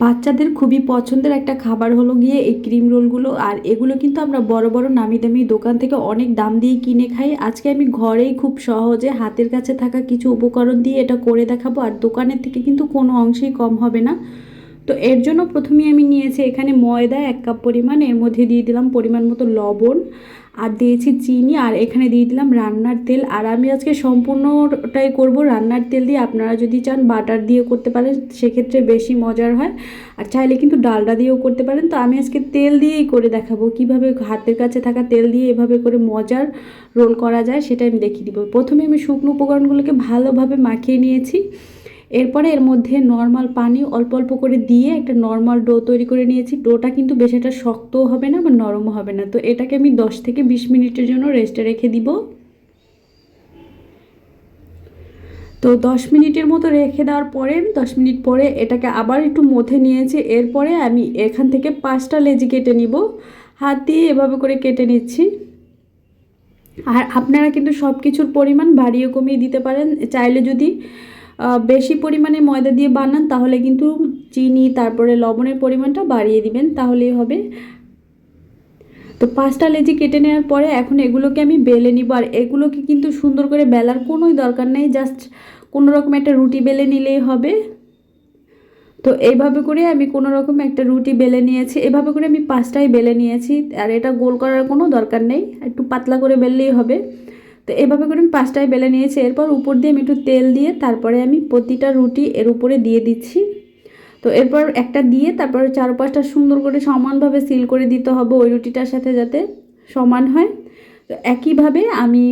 বাচ্চাদের খুবই পছন্দের একটা খাবার হলো গিয়ে এই ক্রিম রোলগুলো। আর এগুলো কিন্তু আমরা বড় বড় নামি দামি দোকান থেকে অনেক দাম দিয়ে কিনে খাই। আজকে আমি ঘরেই খুব সহজে হাতের কাছে থাকা কিছু উপকরণ দিয়ে এটা করে দেখাবো। আর দোকানের থেকে কিন্তু কোনো অংশেই কম হবে না। তো এর জন্য প্রথমেই আমি নিয়েছি এখানে ময়দা এক কাপ পরিমাণ, এর মধ্যে দিয়ে দিলাম পরিমাণ মতো লবণ, আর দিয়েছি চিনি, আর এখানে দিয়ে দিলাম রান্নার তেল। আর আমি আজকে সম্পূর্ণটাই করব রান্নার তেল দিয়ে। আপনারা যদি চান বাটার দিয়ে করতে পারেন, সেক্ষেত্রে বেশি মজার হয়। আর চাইলে কিন্তু ডালডা দিয়েও করতে পারেন। তো আমি আজকে তেল দিয়েই করে দেখাবো কীভাবে হাতের কাছে থাকা তেল দিয়ে এভাবে করে মজার রোল করা যায় সেটা আমি দেখিয়ে দিব। প্রথমে আমি শুকনো উপকরণগুলোকে ভালোভাবে মাখিয়ে নিয়েছি। এরপরে এর মধ্যে নর্মাল পানি অল্প অল্প করে দিয়ে একটা নর্মাল ডো তৈরি করে নিয়েছি। ডোটা কিন্তু বেশ একটা শক্তও হবে না বা নরমও হবে না। তো এটাকে আমি দশ থেকে বিশ মিনিটের জন্য রেস্টে রেখে দিব। তো দশ মিনিটের মতো রেখে দেওয়ার পরে, দশ মিনিট পরে এটাকে আবার একটু মথে নিয়েছি। এরপরে আমি এখান থেকে পাঁচটা লেজি কেটে নিব। হাত দিয়ে এভাবে করে কেটে নিচ্ছি। আর আপনারা কিন্তু সব কিছুর পরিমাণ বাড়িয়ে কমিয়ে দিতে পারেন। চাইলে যদি বেশি পরিমাণে ময়দা দিয়ে বানান, তাহলে কিন্তু চিনি, তারপরে লবণের পরিমাণটা বাড়িয়ে দিবেন, তাহলেই হবে। তো পাঁচটা লেজি কেটে নেওয়ার পরে এখন এগুলোকে আমি বেলে নিব, আর এগুলোকে কিন্তু সুন্দর করে বেলার কোনোই দরকার নেই, জাস্ট কোনো রকম একটা রুটি বেলে নিলেই হবে। তো এইভাবে করে আমি কোনো রকম একটা রুটি বেলে নিয়েছি, এভাবে করে আমি পাঁচটাই বেলে নিয়েছি, আর এটা গোল করার কোনো দরকার নেই, একটু পাতলা করে বেললেই হবে। তো এভাবে করে আমি পাঁচটায় বেলে নিয়েছি। এরপর উপর দিয়ে আমি একটু তেল দিয়ে তারপরে আমি প্রতিটা রুটি এর উপরে দিয়ে দিচ্ছি। তো এরপর একটা দিয়ে তারপর চার পাঁচটা সুন্দর করে সমানভাবে সিল করে দিতে হবে ওই রুটিটার সাথে যাতে সমান হয়। তো একইভাবে আমি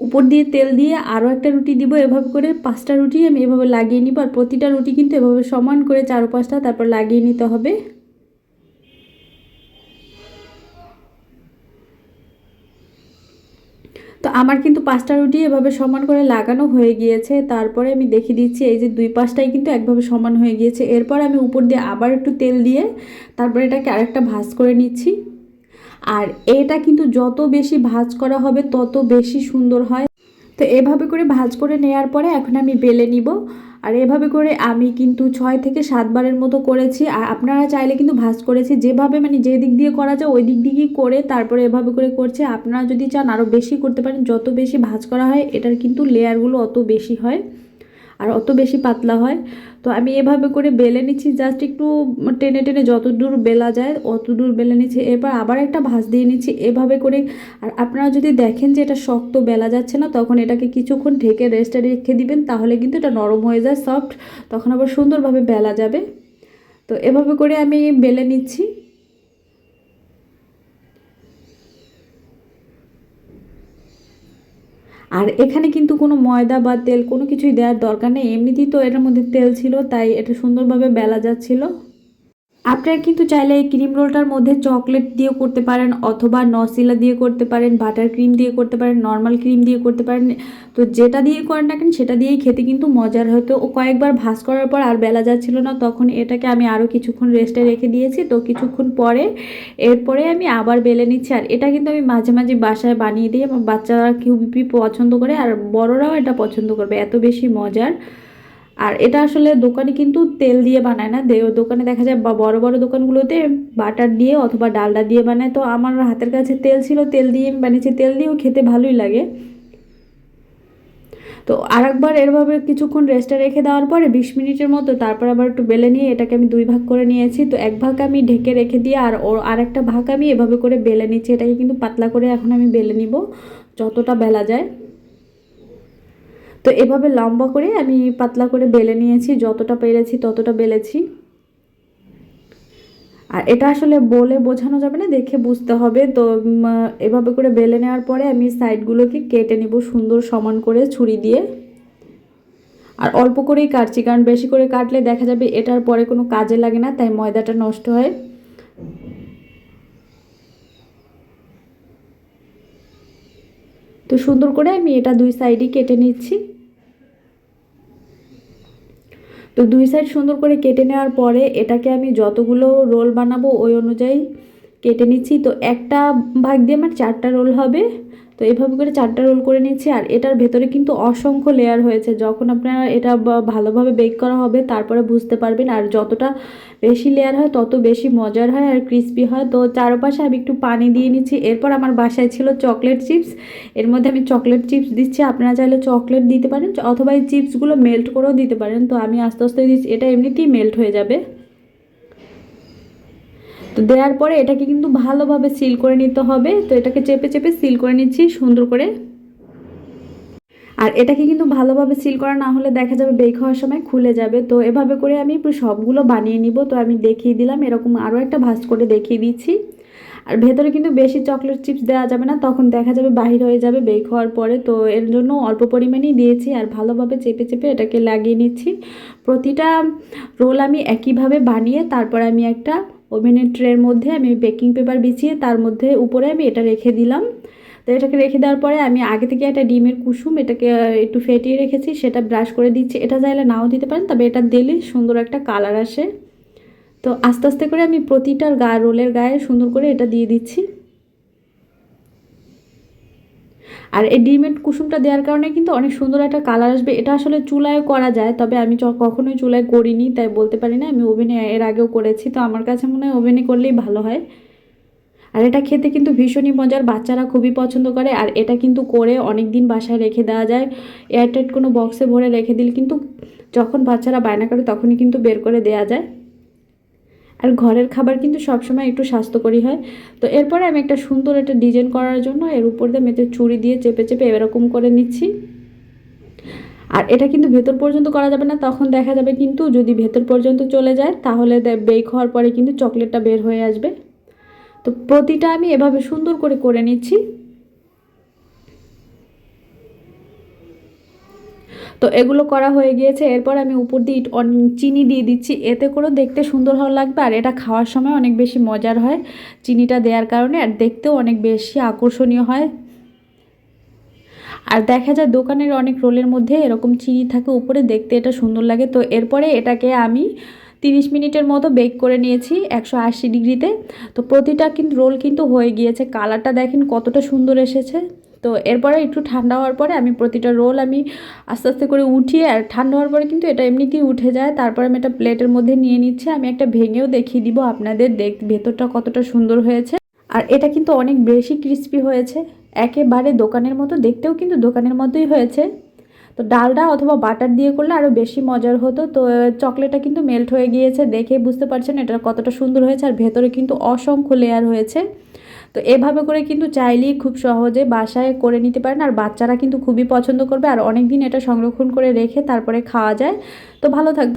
উপর দিয়ে তেল দিয়ে আরও একটা রুটি দিব। এভাবে করে পাঁচটা রুটি আমি এভাবে লাগিয়ে নিব। আর প্রতিটা রুটি কিন্তু এভাবে সমান করে চার পাঁচটা তারপর লাগিয়ে নিতে হবে। তো আমার কিন্তু পাঁচটা রুটি এভাবে সমান করে লাগানো হয়ে গিয়েছে। তারপরে আমি দেখিয়ে দিচ্ছি, এই যে দুই পাশটাই কিন্তু একভাবে সমান হয়ে গিয়েছে। এরপর আমি উপর দিয়ে আবার একটু তেল দিয়ে তারপরে এটাকে আরেকটা ভাজ করে নিচ্ছি। আর এটা কিন্তু যত বেশি ভাজ করা হবে, তত বেশি সুন্দর হয়। তো এভাবে করে ভাজ করে নেওয়ার পরে এখন আমি বেলে নিব। আর এভাবে করে আমি কিন্তু ছয় থেকে সাতবারের মতো করেছি। আর আপনারা চাইলে কিন্তু ভাজ করেছি। যেভাবে মানে যে দিক দিয়ে করা যায়, ওই দিক দিয়েই করে তারপরে এভাবে করে করছে। আপনারা যদি চান আরও বেশি করতে পারেন, যত বেশি ভাজ করা হয়, এটার কিন্তু লেয়ারগুলো অত বেশি হয়। আর অত বেশি পাতলা হয়। তো আমি এভাবে করে বেলে নিচ্ছি জাস্ট একটু টেনে টেনে যত দূর বেলা যায় অত দূর বেলে নিচ্ছি। এরপর আবার একটা ভাঁজ দিয়ে নিচ্ছি এভাবে করে। আর আপনারা যদি দেখেন যে এটা শক্ত বেলা যাচ্ছে না, তখন এটাকে কিছুক্ষণ ঢেকে রেস্টে রেখে দিবেন, তাহলে কিন্তু এটা নরম হয়ে যায় সফট তখন আবার সুন্দরভাবে বেলা যাবে। তো এভাবে করে আমি বেলে নিচ্ছি। আর এখানে কিন্তু কোনো ময়দা বা তেল কোনো কিছুই দেওয়ার দরকার নেই। এমনিতেই তো এটার মধ্যে তেল ছিল, তাই এটা সুন্দরভাবে বেলা যাচ্ছিল। আপনারা কিন্তু চাইলে এই ক্রিম রোলটার মধ্যে চকলেট দিয়েও করতে পারেন অথবা নসিলা দিয়ে করতে পারেন, বাটার ক্রিম দিয়ে করতে পারেন, নর্মাল ক্রিম দিয়ে করতে পারেন। তো যেটা দিয়ে করেন না কেন, সেটা দিয়েই খেতে কিন্তু মজার হতো ও কয়েকবার ভাজ করার পর আর বেলা যাচ্ছিল না, তখন এটাকে আমি আরও কিছুক্ষণ রেস্টে রেখে দিয়েছি। তো কিছুক্ষণ পরে এরপরে আমি আবার বেলে নিচ্ছি। আর এটা কিন্তু আমি মাঝে মাঝে বাসায় বানিয়ে দিই আমার বাচ্চারা খুবই পছন্দ করে, আর বড়রাও এটা পছন্দ করবে, এত বেশি মজার। আর এটা আসলে দোকানে কিন্তু তেল দিয়ে বানায় না। দোকানে দেখা যায় বা বড় বড় দোকানগুলোতে বাটার দিয়ে অথবা ডালডা দিয়ে বানায়। তো আমার হাতের কাছে তেল ছিল, তেল দিয়ে আমি বানিয়েছি। তেল দিয়েও খেতে ভালোই লাগে। তো আরেকবার এরভাবে কিছুক্ষণ রেস্টে রেখে দেওয়ার পরে বিশ মিনিটের মতো তারপর আবার একটু বেলে নিয়ে এটাকে আমি দুই ভাগ করে নিয়েছি। তো এক ভাগ আমি ঢেকে রেখে দিয়ে আর ওর আরেকটা ভাগ আমি এভাবে করে বেলে নিচ্ছি। এটাকে কিন্তু পাতলা করে এখন আমি বেলে নিব, যতটা বেলা যায়। তো এভাবে লম্বা করে আমি পাতলা করে বেলে নিয়েছি, যতটা পেরেছি ততটা বেলেছি। আর এটা আসলে বলে বোঝানো যাবে না, দেখে বুঝতে হবে। তো এভাবে করে বেলে নেওয়ার পরে আমি সাইডগুলোকে কেটে নিব সুন্দর সমান করে ছুরি দিয়ে। আর অল্প করেই কাটছি, কারণ বেশি করে কাটলে দেখা যাবে এটার পরে কোনো কাজে লাগে না, তাই ময়দাটা নষ্ট হয়। তো সুন্দর করে আমি এটা দুই সাইডই কেটে নিচ্ছি। তো দুই সাইড সুন্দর করে কেটে নেওয়ার পরে এটাকে আমি যতগুলো রোল বানাবো ওই অনুযায়ী কেটে নিচ্ছি। তো একটা ভাগ দিয়ে আমার চারটা রোল হবে। তো এইভাবে করে চারটা রোল করে নিচ্ছি আর এটার ভেতরে কিন্তু অসংখ্য লেয়ার হয়েছে। যখন আপনারা এটা ভালোভাবে বেক করা হবে, তারপরে বুঝতে পারবেন আর যতটা বেশি লেয়ার হয়, তত বেশি মজার হয় আর ক্রিস্পি হয়। তো চারপাশে আমি একটু পানি দিয়ে নিচ্ছি। এরপর আমার বাসায় ছিল চকলেট চিপস এর মধ্যে আমি চকলেট চিপস দিচ্ছি। আপনারা চাইলে চকলেট দিতে পারেন, অথবা এই চিপসগুলো মেল্ট করেও দিতে পারেন। তো আমি আস্তে আস্তে দিচ্ছি। এটা এমনিতেই মেল্ট হয়ে যাবে। তো দেওয়ার পরে এটাকে কিন্তু ভালোভাবে সিল করে নিতে হবে। তো এটাকে চেপে চেপে সিল করে নিচ্ছি, সুন্দর করে। আর এটাকে কিন্তু ভালোভাবে সিল করা না হলে দেখা যাবে বেক হওয়ার সময় খুলে যাবে। তো এভাবে করে আমি সবগুলো বানিয়ে নিব। তো আমি দেখিয়ে দিলাম, এরকম আরও একটা ভাঁজ করে দেখিয়ে দিচ্ছি। আর ভেতরে কিন্তু বেশি চকলেট চিপস দেওয়া যাবে না, তখন দেখা যাবে বাহির হয়ে যাবে বেক হওয়ার পরে। তো এর জন্য অল্প পরিমাণেই দিয়েছি আর ভালোভাবে চেপে চেপে এটাকে লাগিয়ে নিচ্ছি। প্রতিটা রোল আমি একইভাবে বানিয়ে তারপর আমি একটা ওভেনের ট্রের মধ্যে আমি বেকিং পেপার বিছিয়ে তার মধ্যে উপরে আমি এটা রেখে দিলাম। তো এটাকে রেখে দেওয়ার পরে আমি আগে থেকে একটা ডিমের কুসুম এটাকে একটু ফেটিয়ে রেখেছি, সেটা ব্রাশ করে দিচ্ছি। এটা চাইলে নাও দিতে পারেন, তবে এটা দিলে সুন্দর একটা কালার আসে। তো আস্তে আস্তে করে আমি প্রতিটার গা, রোলের গায়ে সুন্দর করে এটা দিয়ে দিচ্ছি। আর এই ডিমের কুসুমটা দেওয়ার কারণে কিন্তু অনেক সুন্দর একটা কালার আসবে। এটা আসলে চুলায় করা যায়, তবে আমি কখনোই চুলায় করিনি, তাই বলতে পারি না। আমি ওভেনে এর আগেও করেছি, তো আমার কাছে মনে হয় ওভেনে করলেই ভালো হয়। আর এটা খেতে কিন্তু ভীষণই মজার, বাচ্চারা খুবই পছন্দ করে, আর এটা কিন্তু করে অনেক দিন বাসায় রেখে দেওয়া যায়। এয়ারটাইট কোনো বক্সে ভরে রেখে দিলে কিন্তু যখন বাচ্চারা বায়না করে তখনই কিন্তু বের করে দেওয়া যায়। আর ঘরের খাবার কিন্তু সবসময় একটু স্বাস্থ্যকরী হয়। তো এরপরে আমি একটা সুন্দর একটা ডিজাইন করার জন্য এর উপর দিয়ে মেতে চুড়ি দিয়ে চেপে চেপে এরকম করে নিচ্ছি। আর এটা কিন্তু ভেতর পর্যন্ত করা যাবে না, তখন দেখা যাবে কিন্তু যদি ভেতর পর্যন্ত চলে যায়, তাহলে বেক হওয়ার পরে কিন্তু চকলেটটা বের হয়ে আসবে। তো প্রতিটা আমি এভাবে সুন্দর করে করে নিচ্ছি। তো এগুলো করা হয়ে গিয়েছে। এরপর আমি উপর দিয়ে চিনি দিয়ে দিচ্ছি। এতে করে দেখতে সুন্দর ভালো লাগবে। আর এটা খাওয়ার সময় অনেক বেশি মজার হয় চিনিটা দেওয়ার কারণে। আর দেখতেও অনেক বেশি আকর্ষণীয় হয়। আর দেখা যায় দোকানের অনেক রোলের মধ্যে এরকম চিনি থাকে। উপরে দেখতে এটা সুন্দর লাগে। তো এরপরে এটাকে আমি তিরিশ মিনিটের মতো বেক করে নিয়েছি, একশো আশি ডিগ্রিতে। তো প্রতিটা কিন্তু রোল কিন্তু হয়ে গিয়েছে। কালারটা দেখেন কতটা সুন্দর এসেছে। তো এরপরে একটু ঠান্ডা হওয়ার পরে আমি প্রতিটা রোল আমি আস্তে আস্তে করে উঠিয়ে, আর ঠান্ডা হওয়ার পরে কিন্তু এটা এমনিতেই উঠে যায়। তারপর আমি এটা প্লেটের মধ্যে নিয়ে নিচ্ছি। আমি একটা ভেঙেও দেখিয়ে দিব আপনাদের দেখ, ভেতরটা কতটা সুন্দর হয়েছে। আর এটা কিন্তু অনেক বেশি ক্রিস্পি হয়েছে। একেবারে দোকানের মতো, দেখতেও কিন্তু দোকানের মতোই হয়েছে। তো ডালডা অথবা বাটার দিয়ে করলে আরও বেশি মজার হতো। তো চকলেটটা কিন্তু মেল্ট হয়ে গিয়েছে, দেখে বুঝতে পারছেন এটা কতটা সুন্দর হয়েছে আর ভেতরে কিন্তু অসংখ্য লেয়ার হয়েছে। তো এভাবে করে কিন্তু চাইলেই খুব সহজে বাসায় করে নিতে পারেন আর বাচ্চারা কিন্তু খুবই পছন্দ করবে আর অনেক দিন এটা সংরক্ষণ করে রেখে তারপরে খাওয়া যায়। তো ভালো থাক